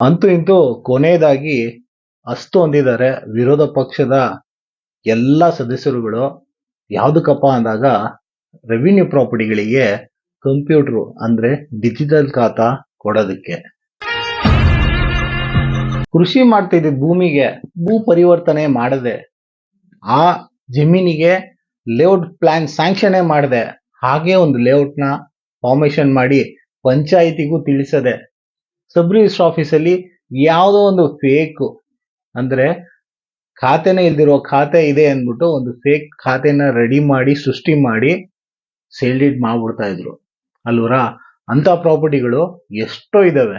ಅಂತೂ ಇಂತೂ ಕೊನೆಯದಾಗಿ ಅಸ್ತು ಹೊಂದಿದ್ದಾರೆ ವಿರೋಧ ಪಕ್ಷದ ಎಲ್ಲ ಸದಸ್ಯರುಗಳು. ಯಾವುದಕ್ಕಪ್ಪ ಅಂದಾಗ ರೆವಿನ್ಯೂ ಪ್ರಾಪರ್ಟಿಗಳಿಗೆ ಕಂಪ್ಯೂಟರ್ ಅಂದ್ರೆ ಡಿಜಿಟಲ್ ಖಾತಾ ಕೊಡೋದಕ್ಕೆ. ಕೃಷಿ ಮಾಡ್ತಿದ್ದ ಭೂಮಿಗೆ ಭೂ ಪರಿವರ್ತನೆ ಮಾಡದೆ, ಆ ಜಮೀನಿಗೆ ಲೇಔಟ್ ಪ್ಲಾನ್ ಸ್ಯಾಂಕ್ಷನ್ ಮಾಡದೆ, ಹಾಗೆ ಒಂದು ಲೇಔಟ್ನ ಫಾರ್ಮೇಶನ್ ಮಾಡಿ ಪಂಚಾಯಿತಿಗೂ ತಿಳಿಸದೆ ಸಬ್ ರಿಜಿಸ್ಟರ್ ಆಫೀಸಲ್ಲಿ ಯಾವುದೋ ಒಂದು ಫೇಕ್ ಅಂದ್ರೆ ಖಾತೆನೇ ಇಲ್ದಿರೋ ಖಾತೆ ಇದೆ ಅಂದ್ಬಿಟ್ಟು ಒಂದು ಫೇಕ್ ಖಾತೆನ ರೆಡಿ ಮಾಡಿ, ಸೃಷ್ಟಿ ಮಾಡಿ ಸೇಲ್ ಮಾಡ್ಬಿಡ್ತಾ ಇದ್ರು. ಅಲ್ವರಾ? ಅಂತ ಪ್ರಾಪರ್ಟಿಗಳು ಎಷ್ಟೋ ಇದಾವೆ.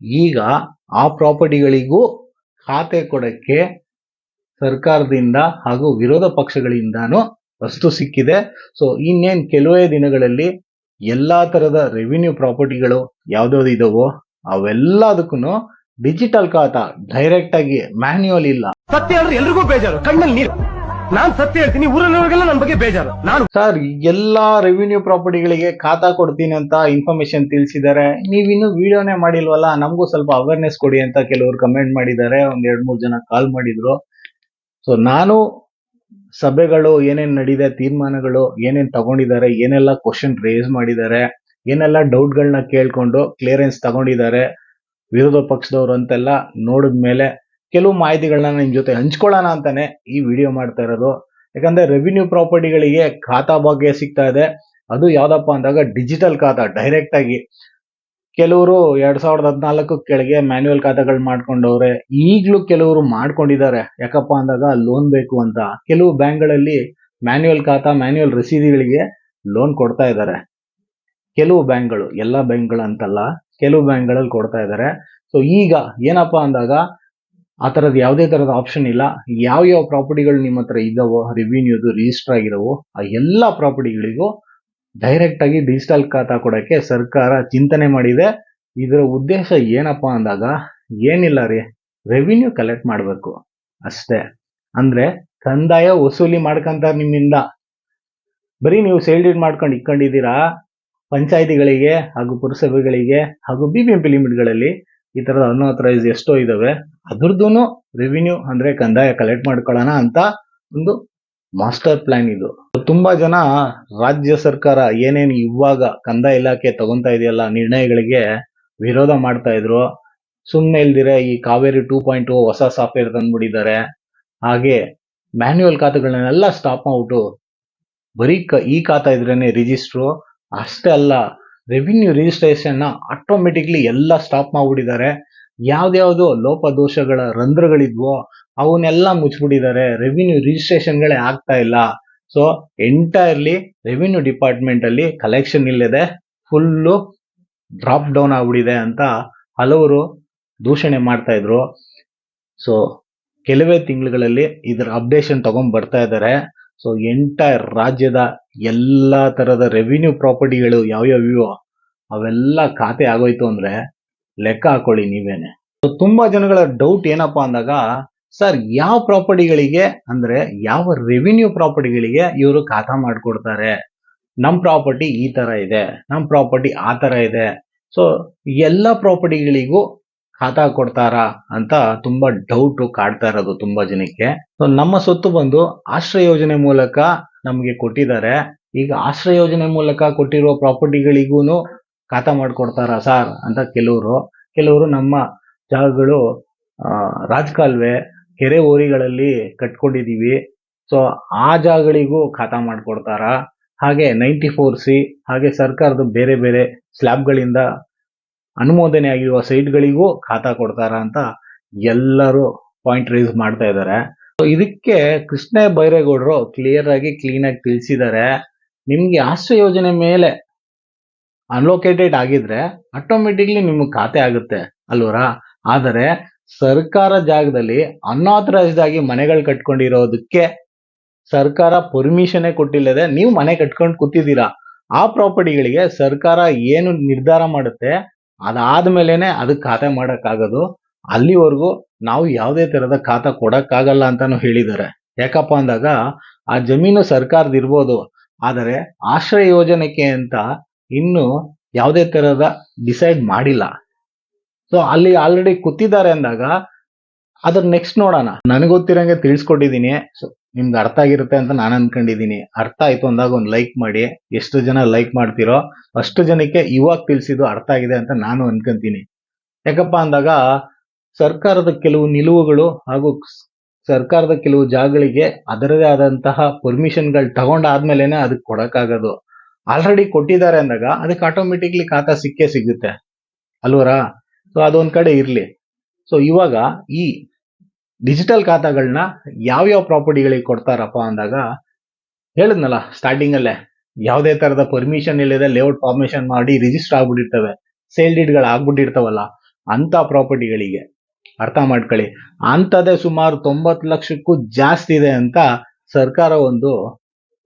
ಈಗ ಆ ಪ್ರಾಪರ್ಟಿಗಳಿಗೂ ಖಾತೆ ಕೊಡಕ್ಕೆ ಸರ್ಕಾರದಿಂದ ಹಾಗೂ ವಿರೋಧ ಪಕ್ಷಗಳಿಂದಾನು ವಸ್ತು ಸಿಕ್ಕಿದೆ. ಸೊ ಇನ್ನೇನ್ ಕೆಲವೇ ದಿನಗಳಲ್ಲಿ ಎಲ್ಲಾ ತರದ ರೆವಿನ್ಯೂ ಪ್ರಾಪರ್ಟಿಗಳು ಯಾವ್ದಾವ್ದು ಇದಾವೋ ಅವೆಲ್ಲದಕ್ಕೂ ಡಿಜಿಟಲ್ ಖಾತಾ ಡೈರೆಕ್ಟ್ ಆಗಿ ಮ್ಯಾನ್ಯುವಲ್ ಇಲ್ಲ. ಸತ್ಯ ಅಂದ್ರೆ ಎಲ್ರಿಗೂ ಬೇಜಾರು. ಕಣ್ಣಲ್ಲಿ ನೀರು. ನಾನ್ ಸತ್ಯ ಹೇಳ್ತೀನಿ ಊರಲ್ಲಿರೋರಿಗೆಲ್ಲ ನನ್ನ ಬಗ್ಗೆ ಬೇಜಾರು. ನಾನು ಸರ್ ಎಲ್ಲಾ ರೆವಿನ್ಯೂ ಪ್ರಾಪರ್ಟಿಗಳಿಗೆ ಖಾತಾ ಕೊಡ್ತೀನಿ ಅಂತ ಇನ್ಫಾರ್ಮೇಶನ್ ತಿಳಿಸಿದ್ದಾರೆ. ನೀವಿನ್ನು ವಿಡಿಯೋನೇ ಮಾಡಿಲ್ವಲ್ಲ ನಮಗೂ ಸ್ವಲ್ಪ ಅವೇರ್ನೆಸ್ ಕೊಡಿ ಅಂತ ಕೆಲವರು ಕಮೆಂಟ್ ಮಾಡಿದ್ದಾರೆ. ಒಂದ್ ಎರಡ್ ಮೂರ್ ಜನ ಕಾಲ್ ಮಾಡಿದ್ರು. ಸೊ ನಾನು ಸಭೆಗಳು ಏನೇನ್ ನಡೀದೆ ತೀರ್ಮಾನಗಳು ಏನೇನ್ ತಗೊಂಡಿದ್ದಾರೆ ಏನೆಲ್ಲ ಕ್ವಶನ್ ರೇಸ್ ಮಾಡಿದ್ದಾರೆ. ಏನೆಲ್ಲ ಡೌಟ್ಗಳನ್ನ ಕೇಳ್ಕೊಂಡು ಕ್ಲಿಯರೆನ್ಸ್ ತಗೊಂಡಿದ್ದಾರೆ ವಿರೋಧ ಪಕ್ಷದವರು ಅಂತೆಲ್ಲ ನೋಡಿದ್ಮೇಲೆ ಕೆಲವು ಮಾಹಿತಿಗಳನ್ನ ನಿಮ್ಮ ಜೊತೆ ಹಂಚ್ಕೊಳ್ಳೋಣ ಅಂತಾನೆ ಈ ವಿಡಿಯೋ ಮಾಡ್ತಾ ಇರೋದು. ಯಾಕಂದ್ರೆ ರೆವಿನ್ಯೂ ಪ್ರಾಪರ್ಟಿಗಳಿಗೆ ಖಾತಾ ಭಾಗ್ಯ ಸಿಗ್ತಾ ಇದೆ. ಅದು ಯಾವ್ದಪ್ಪ ಅಂದಾಗ ಡಿಜಿಟಲ್ ಖಾತಾ ಡೈರೆಕ್ಟ್ ಆಗಿ. ಕೆಲವರು ಎರಡ್ ಸಾವಿರದ ಹದಿನಾಲ್ಕು ಕೆಳಗೆ ಮ್ಯಾನ್ಯುವಲ್ ಖಾತಾಗಳು ಮಾಡ್ಕೊಂಡವ್ರೆ, ಈಗ್ಲೂ ಕೆಲವರು ಮಾಡ್ಕೊಂಡಿದ್ದಾರೆ. ಯಾಕಪ್ಪ ಅಂದಾಗ ಲೋನ್ ಬೇಕು ಅಂತ. ಕೆಲವು ಬ್ಯಾಂಕ್ಗಳಲ್ಲಿ ಮ್ಯಾನ್ಯುವಲ್ ಖಾತಾ ಮ್ಯಾನ್ಯುವಲ್ ರಸೀದಿಗಳಿಗೆ ಲೋನ್ ಕೊಡ್ತಾ ಇದ್ದಾರೆ. ಕೆಲವು ಬ್ಯಾಂಕ್ಗಳು, ಎಲ್ಲ ಬ್ಯಾಂಕ್ಗಳು ಅಂತಲ್ಲ, ಕೆಲವು ಬ್ಯಾಂಕ್ಗಳಲ್ಲಿ ಕೊಡ್ತಾ ಇದ್ದಾರೆ ಸೊ ಈಗ ಏನಪ್ಪಾ ಅಂದಾಗ, ಆ ಥರದ ಯಾವುದೇ ಥರದ ಆಪ್ಷನ್ ಇಲ್ಲ. ಯಾವ ಯಾವ ಪ್ರಾಪರ್ಟಿಗಳು ನಿಮ್ಮ ಹತ್ರ ಇದ್ದಾವೋ ರೆವಿನ್ಯೂದು ರಿಜಿಸ್ಟರ್ ಆಗಿದಾವೋ ಆ ಎಲ್ಲ ಪ್ರಾಪರ್ಟಿಗಳಿಗೂ ಡೈರೆಕ್ಟ್ ಆಗಿ ಡಿಜಿಟಲ್ ಖಾತಾ ಕೊಡೋಕ್ಕೆ ಸರ್ಕಾರ ಚಿಂತನೆ ಮಾಡಿದೆ. ಇದರ ಉದ್ದೇಶ ಏನಪ್ಪಾ ಅಂದಾಗ, ಏನಿಲ್ಲ ರೀ ರೆವಿನ್ಯೂ ಕಲೆಕ್ಟ್ ಮಾಡಬೇಕು. ಅಷ್ಟೇ. ಅಂದ್ರೆ, ಕಂದಾಯ ವಸೂಲಿ ಮಾಡ್ಕೊಂತಾರೆ ನಿಮ್ಮಿಂದ. ಬರೀ ನೀವು ಸೇಲ್ ಡೀಡ್ ಮಾಡ್ಕೊಂಡು ಇಟ್ಕೊಂಡಿದ್ದೀರಾ ಪಂಚಾಯಿತಿಗಳಿಗೆ ಹಾಗೂ ಪುರಸಭೆಗಳಿಗೆ ಹಾಗೂ ಬಿ ಬಿ ಎಂ ಪಿ ಲಿಮಿಟ್ಗಳಲ್ಲಿ ಈ ತರದ ಅನ್ಆಥರೈಸ್ ಎಷ್ಟೋ ಇದಾವೆ. ಅದ್ರದ್ದು ರೆವಿನ್ಯೂ ಅಂದ್ರೆ ಕಂದಾಯ ಕಲೆಕ್ಟ್ ಮಾಡ್ಕೊಳ್ಳೋಣ ಅಂತ ಒಂದು ಮಾಸ್ಟರ್ ಪ್ಲಾನ್ ಇದು. ತುಂಬಾ ಜನ ರಾಜ್ಯ ಸರ್ಕಾರ ಏನೇನು ಇವಾಗ ಕಂದಾಯ ಇಲಾಖೆ ತಗೊಂತಾ ಇದೆಯಲ್ಲ ನಿರ್ಣಯಗಳಿಗೆ ವಿರೋಧ ಮಾಡ್ತಾ ಇದ್ರು. ಸುಮ್ಮನೆ ಇಲ್ದಿರೆ ಈ ಕಾವೇರಿ ಟೂ ಪಾಯಿಂಟ್ ಹೊಸ ಸಾಫ್ಟ್ವೇರ್ ತಂದ್ಬಿಟ್ಟಿದ್ದಾರೆ. ಹಾಗೆ ಮ್ಯಾನ್ಯುವಲ್ ಖಾತೆಗಳನ್ನೆಲ್ಲ ಸ್ಟಾಪ್ ಮಾಡ್ಬಿಟ್ಟು ಬರೀ ಈ ಖಾತಾ ಇದ್ರೇನೆ ರಿಜಿಸ್ಟ್ರು ಅಷ್ಟೇ ಅಲ್ಲ ರೆವಿನ್ಯೂ ರಿಜಿಸ್ಟ್ರೇಷನ್ ಆಟೋಮೆಟಿಕ್ಲಿ ಎಲ್ಲ ಸ್ಟಾಪ್ ಮಾಡ್ಬಿಟ್ಟಿದ್ದಾರೆ. ಯಾವ್ದ್ಯಾವ್ದು ಲೋಪದೋಷಗಳ ರಂಧ್ರಗಳಿದ್ವೋ ಅವನ್ನೆಲ್ಲ ಮುಚ್ಚಿಬಿಟ್ಟಿದ್ದಾರೆ. ರೆವಿನ್ಯೂ ರಿಜಿಸ್ಟ್ರೇಷನ್ಗಳೇ ಆಗ್ತಾ ಇಲ್ಲ. ಸೊ ಎಂಟೈರ್ಲಿ ರೆವಿನ್ಯೂ ಡಿಪಾರ್ಟ್ಮೆಂಟ್ ಅಲ್ಲಿ ಕಲೆಕ್ಷನ್ ಇಲ್ಲದೆ ಫುಲ್ಲು ಡ್ರಾಪ್ ಡೌನ್ ಆಗ್ಬಿಟ್ಟಿದೆ ಅಂತ ಹಲವರು ದೂಷಣೆ ಮಾಡ್ತಾ ಇದ್ರು. ಸೊ ಕೆಲವೇ ತಿಂಗಳುಗಳಲ್ಲಿ ಇದರ ಅಪ್ಡೇಷನ್ ತಗೊಂಡ್ ಬರ್ತಾ ಇದ್ದಾರೆ. ಸೊ ಎಂಟೈರ್ ರಾಜ್ಯದ ಎಲ್ಲ ತರದ ರೆವಿನ್ಯೂ ಪ್ರಾಪರ್ಟಿಗಳು ಯಾವ ಇವ ಅವೆಲ್ಲ ಖಾತೆ ಆಗೋಯ್ತು ಅಂದ್ರೆ ಲೆಕ್ಕ ಹಾಕೊಳ್ಳಿ ನೀವೇನೆ. ಸೊ ತುಂಬಾ ಜನಗಳ ಡೌಟ್ ಏನಪ್ಪಾ ಅಂದಾಗ, ಸರ್, ಯಾವ ಪ್ರಾಪರ್ಟಿಗಳಿಗೆ ಅಂದ್ರೆ ಯಾವ ರೆವಿನ್ಯೂ ಪ್ರಾಪರ್ಟಿಗಳಿಗೆ ಇವರು ಖಾತಾ ಮಾಡ್ಕೊಡ್ತಾರೆ? ನಮ್ ಪ್ರಾಪರ್ಟಿ ಈ ತರ ಇದೆ, ನಮ್ ಪ್ರಾಪರ್ಟಿ ಆ ತರ ಇದೆ. ಸೊ ಎಲ್ಲ ಪ್ರಾಪರ್ಟಿಗಳಿಗೂ ಖಾತಾ ಕೊಡ್ತಾರಾ ಅಂತ ತುಂಬಾ ಡೌಟ್ ಕಾಡ್ತಾ ಇರೋದು ತುಂಬಾ ಜನಕ್ಕೆ. ಸೊ ನಮ್ಮ ಸೊತ್ತು ಬಂದು ಆಶ್ರಯ ಯೋಜನೆ ಮೂಲಕ ನಮಗೆ ಕೊಟ್ಟಿದ್ದಾರೆ. ಈಗ ಆಶ್ರಯ ಯೋಜನೆ ಮೂಲಕ ಕೊಟ್ಟಿರುವ ಪ್ರಾಪರ್ಟಿಗಳಿಗೂ ಖಾತಾ ಮಾಡ್ಕೊಡ್ತಾರಾ ಸರ್ ಅಂತ ಕೆಲವರು. ಕೆಲವರು ನಮ್ಮ ಜಾಗಗಳು ರಾಜಕಾಲುವೆ, ಕೆರೆ ಓರಿಗಳಲ್ಲಿ ಕಟ್ಕೊಂಡಿದೀವಿ. ಸೊ ಆ ಜಾಗಗಳಿಗೂ ಖಾತಾ ಮಾಡ್ಕೊಡ್ತಾರಾ? ಹಾಗೆ ನೈಂಟಿ ಫೋರ್ ಸಿ, ಹಾಗೆ ಸರ್ಕಾರದ ಬೇರೆ ಬೇರೆ ಸ್ಲ್ಯಾಬ್ಗಳಿಂದ ಅನುಮೋದನೆ ಆಗಿರುವ ಸೈಟ್ಗಳಿಗೂ ಖಾತಾ ಕೊಡ್ತಾರ ಅಂತ ಎಲ್ಲರೂ ಪಾಯಿಂಟ್ ರೈಸ್ ಮಾಡ್ತಾ ಇದ್ದಾರೆ ಇದಕ್ಕೆ ಕೃಷ್ಣ ಬೈರೇಗೌಡರು ಕ್ಲಿಯರ್ ಆಗಿ ಕ್ಲೀನ್ ಆಗಿ ತಿಳಿಸಿದ್ದಾರೆ ನಿಮ್ಗೆ ಆಶ್ರಯ ಯೋಜನೆ ಮೇಲೆ ಅನ್ಲೋಕೇಟೆಡ್ ಆಗಿದ್ರೆ ಆಟೋಮೆಟಿಕ್ಲಿ ನಿಮ್ಗೆ ಖಾತೆ ಆಗುತ್ತೆ ಅಲ್ವರಾ? ಆದರೆ ಸರ್ಕಾರ ಜಾಗದಲ್ಲಿ ಅನ್ಆಥರೈಸ್ಡ್ ಆಗಿ ಮನೆಗಳು ಕಟ್ಕೊಂಡಿರೋದಕ್ಕೆ ಸರ್ಕಾರ ಪರ್ಮಿಷನ್ ಕೊಟ್ಟಿಲ್ಲದೆ ನೀವು ಮನೆ ಕಟ್ಕೊಂಡು ಕೂತಿದ್ದೀರಾ? ಆ ಪ್ರಾಪರ್ಟಿಗಳಿಗೆ ಸರ್ಕಾರ ಏನು ನಿರ್ಧಾರ ಮಾಡುತ್ತೆ? ಅದಾದ್ಮೇಲೆನೆ ಅದಕ್ಕೆ ಖಾತೆ ಮಾಡೋಕ್ಕಾಗೋದು. ಅಲ್ಲಿವರೆಗೂ ನಾವು ಯಾವುದೇ ಥರದ ಖಾತೆ ಕೊಡೋಕ್ಕಾಗಲ್ಲ ಅಂತಲೂ ಹೇಳಿದ್ದಾರೆ. ಯಾಕಪ್ಪ ಅಂದಾಗ ಆ ಜಮೀನು ಸರ್ಕಾರದ ಇರ್ಬೋದು ಆದರೆ ಆಶ್ರಯ ಯೋಜನೆಗೆ ಅಂತ ಇನ್ನೂ ಯಾವುದೇ ಥರದ ಡಿಸೈಡ್ ಮಾಡಿಲ್ಲ. ಸೊ ಅಲ್ಲಿ ಆಲ್ರೆಡಿ ಕೂತಿದ್ದಾರೆ ಅಂದಾಗ ಅದ್ರ ನೆಕ್ಸ್ಟ್ ನೋಡೋಣ. ನನಗೆ ಗೊತ್ತಿರೋಂಗೆ ತಿಳಿಸ್ಕೊಟ್ಟಿದ್ದೀನಿ. ಸೊ ನಿಮ್ಗೆ ಅರ್ಥ ಆಗಿರುತ್ತೆ ಅಂತ ನಾನು ಅನ್ಕೊಂಡಿದ್ದೀನಿ ಅರ್ಥ ಆಯ್ತು ಅಂದಾಗ ಒಂದು ಲೈಕ್ ಮಾಡಿ. ಎಷ್ಟು ಜನ ಲೈಕ್ ಮಾಡ್ತೀರೋ ಅಷ್ಟು ಜನಕ್ಕೆ ಇವಾಗ ತಿಳಿಸಿದ್ದು ಅರ್ಥ ಆಗಿದೆ ಅಂತ ನಾನು ಅನ್ಕೊಂತೀನಿ. ಯಾಕಪ್ಪ ಅಂದಾಗ ಸರ್ಕಾರದ ಕೆಲವು ನಿಲುವುಗಳು ಹಾಗೂ ಸರ್ಕಾರದ ಕೆಲವು ಜಾಗಗಳಿಗೆ ಅದರದೇ ಆದಂತಹ ಪರ್ಮಿಷನ್ಗಳು ತಗೊಂಡಾದ್ಮೇಲೆನೆ ಅದಕ್ಕೆ ಕೊಡಕ್ಕಾಗೋದು. ಆಲ್ರೆಡಿ ಕೊಟ್ಟಿದ್ದಾರೆ ಅಂದಾಗ ಅದಕ್ಕೆ ಆಟೋಮೆಟಿಕ್ಲಿ ಖಾತಾ ಸಿಕ್ಕೇ ಸಿಗುತ್ತೆ. ಅಲ್ವರಾ? ಸೊ ಅದೊಂದ್ ಕಡೆ ಇರ್ಲಿ. ಸೊ ಇವಾಗ ಈ ಡಿಜಿಟಲ್ ಖಾತಾಗಳನ್ನ ಯಾವ್ಯಾವ ಪ್ರಾಪರ್ಟಿಗಳಿಗೆ ಕೊಡ್ತಾರಪ್ಪ ಅಂದಾಗ ಹೇಳಿದ್ನಲ್ಲ ಸ್ಟಾರ್ಟಿಂಗ್ ಅಲ್ಲೇ ಯಾವುದೇ ತರದ ಪರ್ಮಿಷನ್ ಇಲ್ಲದೆ ಲೇಔಟ್ ಫಾರ್ಮೇಶನ್ ಮಾಡಿ ರಿಜಿಸ್ಟರ್ ಆಗ್ಬಿಟ್ಟಿರ್ತವೆ ಸೇಲ್ ಡೀಡ್ಗಳು ಆಗ್ಬಿಟ್ಟಿರ್ತಾವಲ್ಲ ಅಂತ ಪ್ರಾಪರ್ಟಿಗಳಿಗೆ ಅರ್ಥ ಮಾಡ್ಕೊಳ್ಳಿ, ಅಂಥದ್ದೇ ಸುಮಾರು ತೊಂಬತ್ತು ಲಕ್ಷಕ್ಕೂ ಜಾಸ್ತಿ ಇದೆ ಅಂತ ಸರ್ಕಾರ ಒಂದು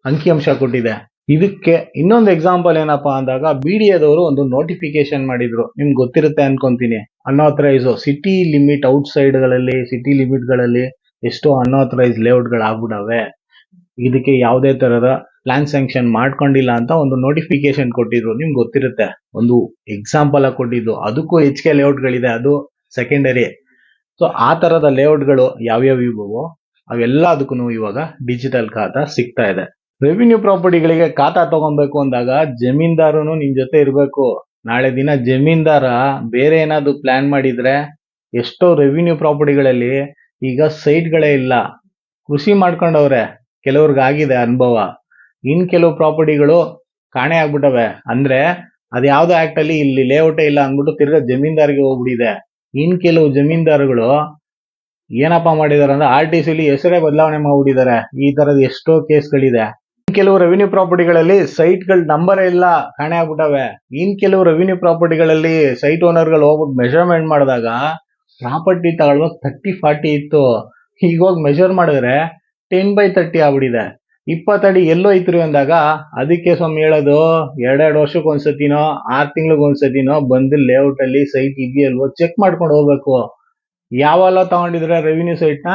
ಅಂಕಿಅಂಶ ಕೊಟ್ಟಿದೆ. ಇದಕ್ಕೆ ಇನ್ನೊಂದು ಎಕ್ಸಾಂಪಲ್ ಏನಪ್ಪಾ ಅಂದಾಗ ಬಿ ಡಿ ಎದವರು ಒಂದು ನೋಟಿಫಿಕೇಶನ್ ಮಾಡಿದ್ರು. ನಿಮ್ಗೆ ಗೊತ್ತಿರುತ್ತೆ ಅನ್ಕೊಂತೀನಿ. ಅನ್ಆಥರೈಸ್ ಸಿಟಿ ಲಿಮಿಟ್ ಔಟ್ಗಳಲ್ಲಿ ಸಿಟಿ ಲಿಮಿಟ್ಗಳಲ್ಲಿ ಎಷ್ಟೋ ಅನ್ಆಥರೈಸ್ ಲೇಔಟ್ಗಳು ಆಗ್ಬಿಡವೆ ಇದಕ್ಕೆ ಯಾವುದೇ ತರದ ಪ್ಲಾನ್ ಸ್ಯಾಂಕ್ಷನ್ ಮಾಡ್ಕೊಂಡಿಲ್ಲ ಅಂತ ಒಂದು ನೋಟಿಫಿಕೇಶನ್ ಕೊಟ್ಟಿದ್ರು. ನಿಮ್ಗೆ ಗೊತ್ತಿರುತ್ತೆ. ಒಂದು ಎಕ್ಸಾಂಪಲ್ ಆಗಿ ಕೊಟ್ಟಿದ್ದು. ಅದಕ್ಕೂ ಹೆಚ್ಚಿಗೆ ಲೇಔಟ್ ಗಳಿದೆ ಅದು ಸೆಕೆಂಡರಿ ಸೊ ಆ ತರದ ಲೇಔಟ್ಗಳು ಯಾವ್ಯಾವ ಇವು? ಅವೆಲ್ಲ ಅದಕ್ಕೂ ಇವಾಗ ಡಿಜಿಟಲ್ ಖಾತಾ ಸಿಗ್ತಾ ಇದೆ. ರೆವಿನ್ಯೂ ಪ್ರಾಪರ್ಟಿಗಳಿಗೆ ಖಾತಾ ತಗೊಬೇಕು ಅಂದಾಗ ಜಮೀನ್ದಾರನು ನಿಮ್ ಜೊತೆ ಇರಬೇಕು. ನಾಳೆ ದಿನ ಜಮೀನ್ದಾರ ಬೇರೆ ಏನಾದ್ರು ಪ್ಲಾನ್ ಮಾಡಿದ್ರೆ ಎಷ್ಟೋ ರೆವಿನ್ಯೂ ಪ್ರಾಪರ್ಟಿಗಳಲ್ಲಿ ಈಗ ಸೈಟ್ಗಳೇ ಇಲ್ಲ. ಕೃಷಿ ಮಾಡ್ಕೊಂಡವ್ರೆ, ಕೆಲವ್ರಿಗೆ ಆಗಿದೆ ಅನುಭವ. ಇನ್ ಕೆಲವು ಪ್ರಾಪರ್ಟಿಗಳು ಕಾಣೆ ಆಗ್ಬಿಟ್ಟವೆ. ಅಂದ್ರೆ ಅದ್ಯಾವ್ದೋ ಆಕ್ಟ್ ಅಲ್ಲಿ ಇಲ್ಲಿ ಲೇಔಟ್ ಇಲ್ಲ ಅಂದ್ಬಿಟ್ಟು ತಿರ್ಗಾ ಜಮೀನ್ದಾರಿಗೆ ಹೋಗ್ಬಿಟ್ಟಿದೆ. ಇನ್ ಕೆಲವು ಜಮೀನ್ದಾರುಗಳು ಏನಪ್ಪಾ ಮಾಡಿದಾರೆ ಅಂದ್ರೆ ಆರ್ ಟಿ ಸಿಲಿ ಹೆಸರೇ ಬದಲಾವಣೆ ಮಾಡ್ಬಿಟ್ಟಿದ್ದಾರೆ. ಈ ತರದ ಎಷ್ಟೋ ಕೇಸ್ಗಳಿದೆ ಕೆಲವು ರೆವಿನ್ಯೂ ಪ್ರಾಪರ್ಟಿಗಳಲ್ಲಿ ಸೈಟ್ಗಳ ನಂಬರ್ ಇಲ್ಲ ಕಾಣೆ ಆಗ್ಬಿಟ್ಟವೆ. ಇನ್ ಕೆಲವು ರೆವಿನ್ಯೂ ಪ್ರಾಪರ್ಟಿಗಳಲ್ಲಿ ಸೈಟ್ ಓನರ್ಗಳು ಹೋಗ್ಬಿಟ್ಟು ಮೆಷರ್ಮೆಂಟ್ ಮಾಡಿದಾಗ ಪ್ರಾಪರ್ಟಿ ತಗೊಳ್ಳುವ ತರ್ಟಿ ಫಾರ್ಟಿ ಇತ್ತು. ಈಗ ಹೋಗಿ ಮೆಷರ್ ಮಾಡಿದ್ರೆ ಟೆನ್ ಬೈ ತರ್ಟಿ ಆಗ್ಬಿಟ್ಟಿದೆ. ಇಪ್ಪತ್ತಡಿ ಎಲ್ಲೋ ಐತ್ರಿ ಅಂದಾಗ ಅದಕ್ಕೆ ಸ್ವಾಮಿ ಹೇಳೋದು, ಎರಡೆರಡು ವರ್ಷಕ್ಕೆ ಒಂದ್ಸತಿನೋ, ಆರು ತಿಂಗಳಿಗೆ ಒಂದ್ಸತಿನೋ ಬಂದು ಲೇಔಟ್ ಅಲ್ಲಿ ಸೈಟ್ ಇದೆಯಲ್ವೋ ಚೆಕ್ ಮಾಡ್ಕೊಂಡು ಹೋಗ್ಬೇಕು. ಯಾವೆಲ್ಲ ತಗೊಂಡಿದ್ರೆ ರೆವಿನ್ಯೂ ಸೈಟ್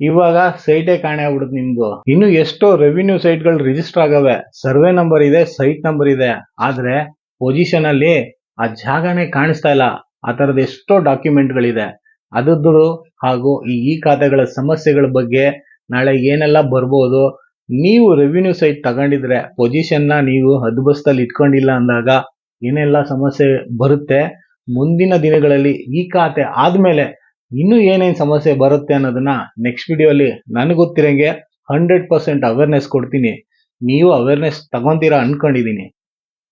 ಇವಾಗ ಸೈಟೇ ಕಾಣೆ ಆಗ್ಬಿಡುತ್ತೆ ನಿಮ್ದು ಇನ್ನು ಎಷ್ಟೋ ರೆವಿನ್ಯೂ ಸೈಟ್ಗಳು ರಿಜಿಸ್ಟರ್ ಆಗವೆ. ಸರ್ವೆ ನಂಬರ್ ಇದೆ ಸೈಟ್ ನಂಬರ್ ಇದೆ. ಆದ್ರೆ ಪೊಸಿಷನ್ ಅಲ್ಲಿ ಆ ಜಾಗನೇ ಕಾಣಿಸ್ತಾ ಇಲ್ಲ. ಆ ತರದ ಎಷ್ಟೋ ಡಾಕ್ಯುಮೆಂಟ್ ಗಳಿದೆ ಅದದ್ದು ಹಾಗೂ ಈ ಈ ಖಾತೆಗಳ ಸಮಸ್ಯೆಗಳ ಬಗ್ಗೆ ನಾಳೆ ಏನೆಲ್ಲ ಬರ್ಬೋದು, ನೀವು ರೆವಿನ್ಯೂ ಸೈಟ್ ತಗೊಂಡಿದ್ರೆ ಪೊಸಿಷನ್ನ ನೀವು ಹದ್ಬಸ್ತಲ್ಲಿ ಇಟ್ಕೊಂಡಿಲ್ಲ ಅಂದಾಗ ಏನೆಲ್ಲ ಸಮಸ್ಯೆ ಬರುತ್ತೆ, ಮುಂದಿನ ದಿನಗಳಲ್ಲಿ ಈ ಖಾತೆ ಆದ್ಮೇಲೆ ಇನ್ನು ಏನೇನು ಸಮಸ್ಯೆ ಬರುತ್ತೆ ಅನ್ನೋದನ್ನ ನೆಕ್ಸ್ಟ್ ವಿಡಿಯೋಲಿ ನನಗೆ ಗೊತ್ತಿರಂಗೆ ಹಂಡ್ರೆಡ್ ಪರ್ಸೆಂಟ್ ಅವೇರ್ನೆಸ್ ಕೊಡ್ತೀನಿ. ನೀವು ಅವೇರ್ನೆಸ್ ತಗೊಂತೀರಾ ಅನ್ಕೊಂಡಿದ್ದೀನಿ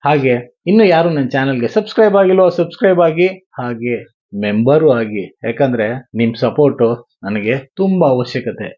ಹಾಗೆ, ಇನ್ನು ಯಾರು ನನ್ನ ಚಾನಲ್ಗೆ ಸಬ್ಸ್ಕ್ರೈಬ್ ಆಗಿಲ್ವೋ ಸಬ್ಸ್ಕ್ರೈಬ್ ಆಗಿ, ಹಾಗೆ ಮೆಂಬರು ಆಗಿ. ಯಾಕಂದ್ರೆ ನಿಮ್ಮ ಸಪೋರ್ಟು ನನಗೆ ತುಂಬ ಅವಶ್ಯಕತೆ.